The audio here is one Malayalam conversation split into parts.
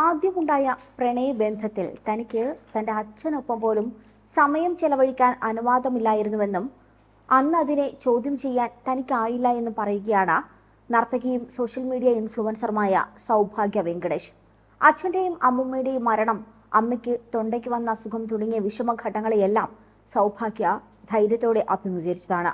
ആദ്യമുണ്ടായ പ്രണയബന്ധത്തിൽ തനിക്ക് തന്റെ അച്ഛനൊപ്പം പോലും സമയം ചെലവഴിക്കാൻ അനുവാദമില്ലായിരുന്നുവെന്നും അന്ന് അതിനെ ചോദ്യം ചെയ്യാൻ തനിക്കായില്ല എന്നും പറയുകയാണ് നർത്തകിയും സോഷ്യൽ മീഡിയ ഇൻഫ്ലുവൻസറുമായ സൗഭാഗ്യ വെങ്കടേഷ്. അച്ഛന്റെയും അമ്മൂമ്മയുടെയും മരണം അമ്മയ്ക്ക് തൊണ്ടയ്ക്ക് വന്ന അസുഖം തുടങ്ങിയ വിഷമഘട്ടങ്ങളെയെല്ലാം സൗഭാഗ്യ ധൈര്യത്തോടെ അഭിമുഖീകരിച്ചതാണ്.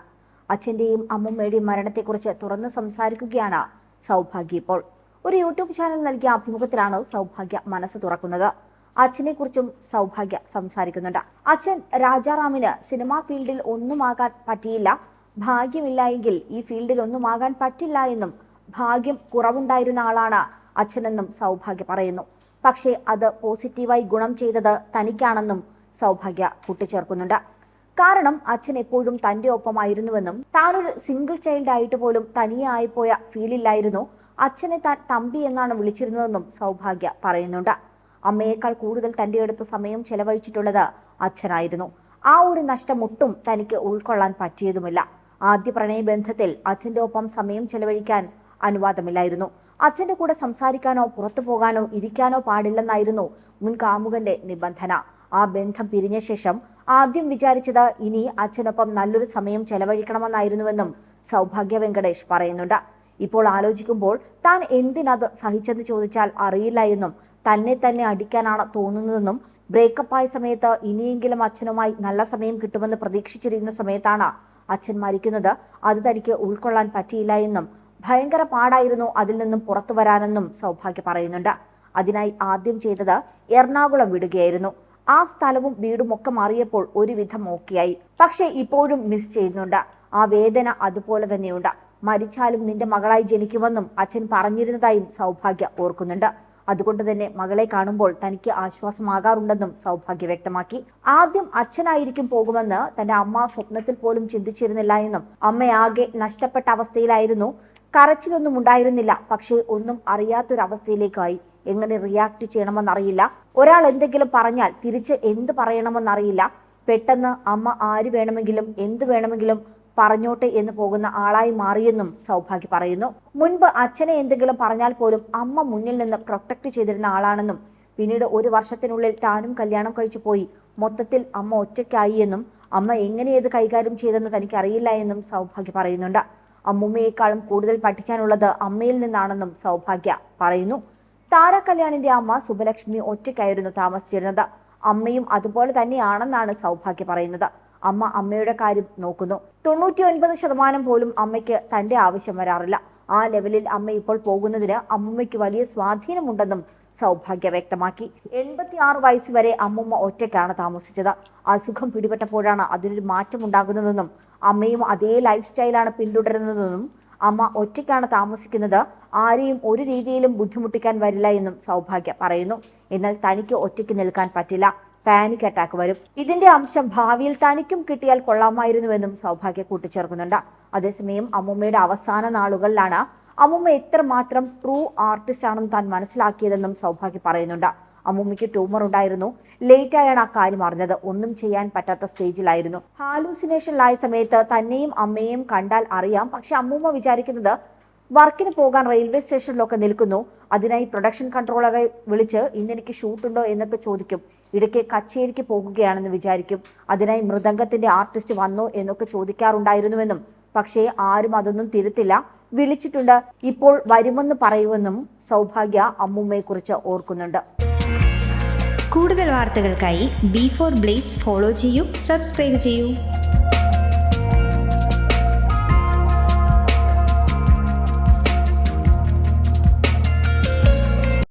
അച്ഛന്റെയും അമ്മൂമ്മയുടെയും മരണത്തെക്കുറിച്ച് തുറന്ന് സംസാരിക്കുകയാണ് സൗഭാഗ്യ ഇപ്പോൾ. ഒരു യൂട്യൂബ് ചാനൽ നൽകിയ അഭിമുഖത്തിലാണ് സൗഭാഗ്യ മനസ്സ് തുറക്കുന്നത്. അച്ഛനെക്കുറിച്ചും സൗഭാഗ്യ സംസാരിക്കുന്നുണ്ട്. അച്ഛൻ രാജാറാമിന് സിനിമാ ഫീൽഡിൽ ഒന്നുമാകാൻ പറ്റിയില്ല. ഭാഗ്യമില്ല എങ്കിൽ ഈ ഫീൽഡിൽ ഒന്നും ഒന്നുമാകാൻ പറ്റില്ല എന്നും ഭാഗ്യം കുറവുണ്ടായിരുന്ന ആളാണ് അച്ഛനെന്നും സൗഭാഗ്യ പറയുന്നു. പക്ഷേ അത് പോസിറ്റീവായി ഗുണം ചെയ്തത് തനിക്കാണെന്നും സൗഭാഗ്യ കൂട്ടിച്ചേർക്കുന്നുണ്ട്. കാരണം അച്ഛൻ എപ്പോഴും തന്റെ ഒപ്പമായിരുന്നുവെന്നും താനൊരു സിംഗിൾ ചൈൽഡ് ആയിട്ട് പോലും തനിയെ ആയിപ്പോയ ഫീലില്ലായിരുന്നു അച്ഛനെ താൻ തമ്പി എന്നാണ് വിളിച്ചിരുന്നതെന്നും സൗഭാഗ്യ പറയുന്നുണ്ട്. അമ്മയേക്കാൾ കൂടുതൽ തന്റെ അടുത്ത് സമയം ചെലവഴിച്ചിട്ടുള്ളത് അച്ഛനായിരുന്നു. ആ ഒരു നഷ്ടം ഒട്ടും തനിക്ക് ഉൾക്കൊള്ളാൻ പറ്റിയതുമില്ല. ആദ്യ പ്രണയബന്ധത്തിൽ അച്ഛന്റെ ഒപ്പം സമയം ചെലവഴിക്കാൻ അനുവാദമില്ലായിരുന്നു. അച്ഛന്റെ കൂടെ സംസാരിക്കാനോ പുറത്തു പോകാനോ ഇരിക്കാനോ പാടില്ലെന്നായിരുന്നു മുൻ കാമുകന്റെ നിബന്ധന. ആ ബന്ധം പിരിഞ്ഞ ശേഷം ആദ്യം വിചാരിച്ചത് ഇനി അച്ഛനൊപ്പം നല്ലൊരു സമയം ചെലവഴിക്കണമെന്നായിരുന്നുവെന്നും സൗഭാഗ്യ വെങ്കടേഷ് പറയുന്നുണ്ട്. ഇപ്പോൾ ആലോചിക്കുമ്പോൾ താൻ എന്തിനത് സഹിച്ചെന്ന് ചോദിച്ചാൽ അറിയില്ല എന്നും തന്നെ തന്നെ അടിക്കാനാണ് തോന്നുന്നതെന്നും ബ്രേക്കപ്പ് ആയ സമയത്ത് ഇനിയെങ്കിലും അച്ഛനുമായി നല്ല സമയം കിട്ടുമെന്ന് പ്രതീക്ഷിച്ചിരുന്ന സമയത്താണ് അച്ഛൻ മരിക്കുന്നത്. അത് തനിക്ക് ഉൾക്കൊള്ളാൻ പറ്റിയില്ല എന്നും ഭയങ്കര പാടായിരുന്നു അതിൽ നിന്നും പുറത്തു വരാനെന്നും സൗഭാഗ്യ പറയുന്നുണ്ട്. അതിനായി ആദ്യം ചെയ്തത് എറണാകുളം വിടുകയായിരുന്നു. ആ സ്ഥലവും വീടും ഒക്കെ മാറിയപ്പോൾ ഒരുവിധം ഓക്കെയായി. പക്ഷെ ഇപ്പോഴും മിസ് ചെയ്യുന്നുണ്ട്. ആ വേദന അതുപോലെ തന്നെയുണ്ട്. മരിച്ചാലും നിന്റെ മകളായി ജനിക്കുമെന്നും അച്ഛൻ പറഞ്ഞിരുന്നതായും സൗഭാഗ്യ ഓർക്കുന്നുണ്ട്. അതുകൊണ്ട് തന്നെ മകളെ കാണുമ്പോൾ തനിക്ക് ആശ്വാസമാകാറുണ്ടെന്നും സൗഭാഗ്യ വ്യക്തമാക്കി. ആദ്യം അച്ഛനായിരിക്കും പോകുമെന്ന് തന്റെ അമ്മ സ്വപ്നത്തിൽ പോലും ചിന്തിച്ചിരുന്നില്ല എന്നും അമ്മയാകെ നഷ്ടപ്പെട്ട അവസ്ഥയിലായിരുന്നു. കരച്ചിലൊന്നും ഉണ്ടായിരുന്നില്ല. പക്ഷേ ഒന്നും അറിയാത്തൊരവസ്ഥയിലേക്കായി. എങ്ങനെ റിയാക്ട് ചെയ്യണമെന്നറിയില്ല. ഒരാൾ എന്തെങ്കിലും പറഞ്ഞാൽ തിരിച്ച് എന്ത് പറയണമെന്നറിയില്ല. പെട്ടെന്ന് അമ്മ ആര് വേണമെങ്കിലും എന്ത് വേണമെങ്കിലും പറഞ്ഞോട്ടെ എന്ന് പോകുന്ന ആളായി മാറിയെന്നും സൗഭാഗ്യ പറയുന്നു. മുൻപ് അച്ഛനെ എന്തെങ്കിലും പറഞ്ഞാൽ പോലും അമ്മ മുന്നിൽ നിന്ന് പ്രൊട്ടക്ട് ചെയ്തിരുന്ന ആളാണെന്നും പിന്നീട് ഒരു വർഷത്തിനുള്ളിൽ താനും കല്യാണം കഴിച്ചു പോയി. മൊത്തത്തിൽ അമ്മ ഒറ്റയ്ക്കായി എന്നും അമ്മ എങ്ങനെ ഇത് കൈകാര്യം ചെയ്തെന്ന് തനിക്ക് അറിയില്ല എന്നും സൗഭാഗ്യ പറയുന്നുണ്ട്. അമ്മുമ്മയേക്കാളും കൂടുതൽ പഠിക്കാനുള്ളത് അമ്മയിൽ നിന്നാണെന്നും സൗഭാഗ്യ പറയുന്നു. താര കല്യാണിന്റെ അമ്മ സുബലക്ഷ്മി ഒറ്റയ്ക്കായിരുന്നു താമസിച്ചിരുന്നത്. അമ്മയും അതുപോലെ തന്നെയാണെന്നാണ് സൗഭാഗ്യ പറയുന്നത്. അമ്മ അമ്മയുടെ കാര്യം നോക്കുന്നു. തൊണ്ണൂറ്റി ഒൻപത് ശതമാനം പോലും അമ്മയ്ക്ക് തന്റെ ആവശ്യം വരാറില്ല. ആ ലെവലിൽ അമ്മ ഇപ്പോൾ പോകുന്നതിന് അമ്മുമ്മയ്ക്ക് വലിയ സ്വാധീനമുണ്ടെന്നും സൗഭാഗ്യ വ്യക്തമാക്കി. എൺപത്തി ആറ് വയസ്സ് വരെ അമ്മമ്മ ഒറ്റയ്ക്കാണ് താമസിച്ചത്. അസുഖം പിടിപെട്ടപ്പോഴാണ് അതിനൊരു മാറ്റം ഉണ്ടാകുന്നതെന്നും അമ്മയും അതേ ലൈഫ് സ്റ്റൈലാണ് പിന്തുടരുന്നതെന്നും അമ്മ ഒറ്റയ്ക്കാണ് താമസിക്കുന്നത്. ആരെയും ഒരു രീതിയിലും ബുദ്ധിമുട്ടിക്കാൻ വരില്ല എന്നും സൗഭാഗ്യ പറയുന്നു. എന്നാൽ തനിക്ക് ഒറ്റയ്ക്ക് നിൽക്കാൻ പറ്റില്ല. പാനിക് അറ്റാക്ക് വരും. ഇതിന്റെ അംശം ഭാവിയിൽ തനിക്കും കിട്ടിയാൽ കൊള്ളാമായിരുന്നുവെന്നും സൗഭാഗ്യ കൂട്ടിച്ചേർക്കുന്നുണ്ട്. അതേസമയം അമ്മൂമ്മയുടെ അവസാന നാളുകളിലാണ് അമ്മുമ്മ എത്രമാത്രം ട്രൂ ആർട്ടിസ്റ്റ് ആണെന്ന് താൻ മനസ്സിലാക്കിയതെന്നും സൗഭാഗ്യ പറയുന്നുണ്ട്. അമ്മുമ്മയ്ക്ക് ട്യൂമർ ഉണ്ടായിരുന്നു. ലേറ്റ് ആയാണ് ആ കാര്യം അറിഞ്ഞത്. ഒന്നും ചെയ്യാൻ പറ്റാത്ത സ്റ്റേജിലായിരുന്നു ഹാലൂസിനേഷനിലായ സമയത്ത് തന്നെയും അമ്മയെയും കണ്ടാൽ അറിയാം. പക്ഷെ അമ്മൂമ്മ വിചാരിക്കുന്നത് വർക്കിന് പോകാൻ റെയിൽവേ സ്റ്റേഷനിലൊക്കെ നിൽക്കുന്നു. അതിനായി പ്രൊഡക്ഷൻ കൺട്രോളറെ വിളിച്ച് ഇന്നെനിക്ക് ഷൂട്ടുണ്ടോ എന്നൊക്കെ ചോദിക്കും. ഇടയ്ക്ക് കച്ചേരിക്ക് പോകുകയാണെന്ന് വിചാരിക്കും. അതിനായി മൃദംഗത്തിന്റെ ആർട്ടിസ്റ്റ് വന്നോ എന്നൊക്കെ ചോദിക്കാറുണ്ടായിരുന്നുവെന്നും പക്ഷേ ആരും അതൊന്നും തിരുത്തില്ല. വിളിച്ചിട്ടുണ്ട്. ഇപ്പോൾ വരുമെന്ന് പറയുമെന്നും സൗഭാഗ്യ അമ്മുമ്മയെക്കുറിച്ച് ഓർക്കുന്നുണ്ട്. കൂടുതൽ വാർത്തകൾക്കായി ബി ഫോർ ബ്ലേസ് ഫോളോ ചെയ്യൂ സബ്സ്ക്രൈബ് ചെയ്യൂ.